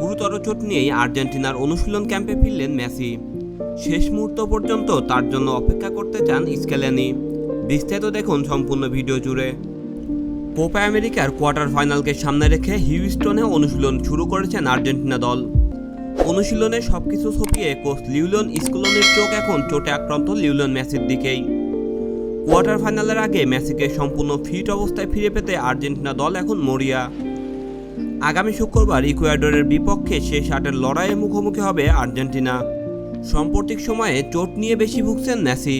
গুরুতর চোট নিয়েই আর্জেন্টিনার অনুশীলন ক্যাম্পে ফিরলেন মেসি। শেষ মুহূর্ত পর্যন্ত তার জন্য অপেক্ষা করতে চান স্কেলেনি। বিস্তারিত দেখুন সম্পূর্ণ ভিডিও জুড়ে। কোপা আমেরিকার কোয়ার্টার ফাইনালকে সামনে রেখে হিউস্টনে অনুশীলন শুরু করেছেন আর্জেন্টিনা দল। অনুশীলনে সবকিছু ছপিয়ে কোচ লিউলন স্কুলনের চোখ এখন চোটে আক্রান্ত লিউলন মেসির দিকেই। কোয়ার্টার ফাইনালের আগে মেসিকে সম্পূর্ণ ফিট অবস্থায় ফিরে পেতে আর্জেন্টিনা দল এখন মরিয়া। আগামী শুক্রবার ইকুয়েডরের বিপক্ষে শেষ আটের লড়াইয়ে মুখোমুখি হবে আর্জেন্টিনা। সাম্প্রতিক সময়ে চোট নিয়ে বেশি ভুগছেন মেসি।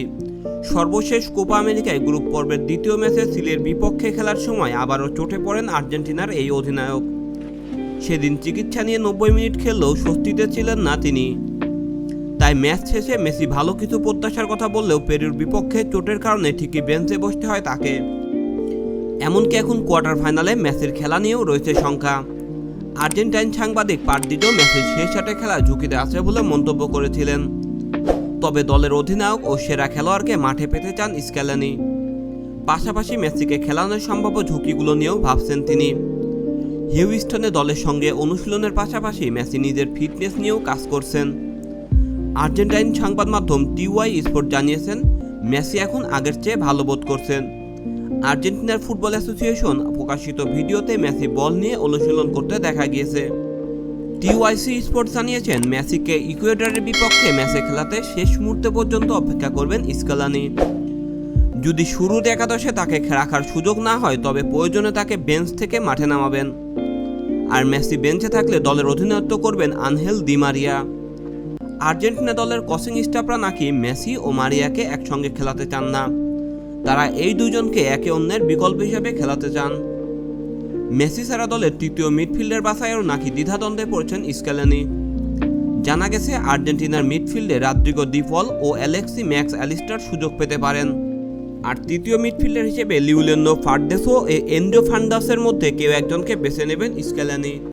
সর্বশেষ কোপা আমেরিকায় গ্রুপ পর্বের দ্বিতীয় ম্যাচে সিলের বিপক্ষে খেলার সময় আবারও চোটে পড়েন আর্জেন্টিনার এই অধিনায়ক। সেদিন চিকিৎসা নিয়ে নব্বই মিনিট খেললেও স্বস্তিতে ছিলেন না তিনি। তাই ম্যাচ শেষে মেসি ভালো কিছু প্রত্যাশার কথা বললেও পেরুর বিপক্ষে চোটের কারণে ঠিকই বেঞ্চে বসতে হয় তাকে। এমনকি এখন কোয়ার্টার ফাইনালে ম্যাচের খেলা নিয়েও রয়েছে শঙ্কা। আর্জেন্টাইন সাংবাদিক পার্দিজো ম্যাচের শেষ আটে খেলা ঝুঁকিতে আছে বলে মন্তব্য করেছিলেন। তবে দলের অধিনায়ক ও সেরা খেলোয়াড়কে মাঠে পেতে চান স্ক্যালানি পাশাপাশি মেসিকে খেলানোর সম্ভাব্য ঝুঁকিগুলো নিয়েও ভাবছেন তিনি। হিউস্টনে দলের সঙ্গে অনুশীলনের পাশাপাশি মেসি নিজের ফিটনেস নিয়েও কাজ করছেন। আর্জেন্টাইন সংবাদ মাধ্যম টিওয়াই স্পোর্ট জানিয়েছেন, মেসি এখন আগের চেয়ে ভালো বোধ করছেন। আর্জেন্টিনার ফুটবল অ্যাসোসিয়েশন প্রকাশিত ভিডিওতে মেসি বল নিয়ে অনুশীলন করতে দেখা গিয়েছে। টিওয়াইসি স্পোর্টস জানিয়েছেন, মেসিকে ইকুয়েডরের বিপক্ষে ম্যাচে খেলাতে শেষ মুহূর্তে পর্যন্ত অপেক্ষা করবেন স্কালানি। যদি শুরুর একাদশে তাকে রাখার সুযোগ না হয়, তবে প্রয়োজনে তাকে বেঞ্চ থেকে মাঠে নামাবেন। আর মেসি বেঞ্চে থাকলে দলের অধিনায়ত্ব করবেন আনহেল দি মারিয়া। আর্জেন্টিনা দলের কোচিং স্টাফরা নাকি মেসি ও মারিয়াকে একসঙ্গে খেলাতে চান না। তারা এই দুজনকে একে অন্যের বিকল্প হিসেবে খেলাতে চান। মেসি ছাড়া দলের তৃতীয় মিডফিল্ডের বাছাইয়েও নাকি দ্বিধাদ্বন্দ্বে পড়েছেন স্ক্যালেনি জানা গেছে, আর্জেন্টিনার মিডফিল্ডে রাদ্রিগো ডিফল ও অ্যালেক্সি ম্যাক্স অ্যালিস্টার সুযোগ পেতে পারেন। আর তৃতীয় মিডফিল্ডার হিসেবে লিউলেন্ডো ফার্ডেসো ও এন্ডো ফান্ডাসের মধ্যে কেউ একজনকে বেছে নেবেন স্ক্যালানি